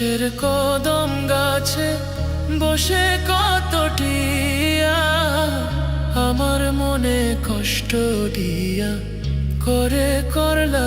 দেশের কদম গাছে বসে কতটিয়া আমার মনে কষ্ট দিয়া করে করলা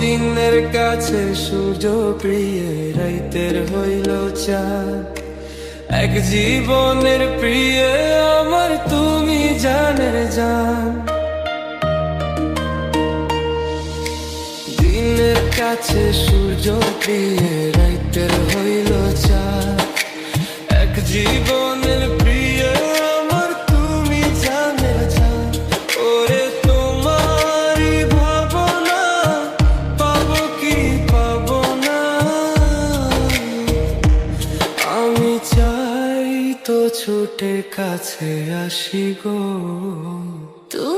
দিনের কাছে সূর্য প্রিয় রাইতের হইল চাঁদ। এক জীবনের প্রিয় আমার তুমি জানের জান। দিনের কাছে সূর্য প্রিয় রাইতের হইল চাঁদ। এক জীবন ঠোঁটের কাছে আসি গো। তুমি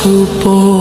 support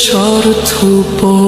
স্বার্থপর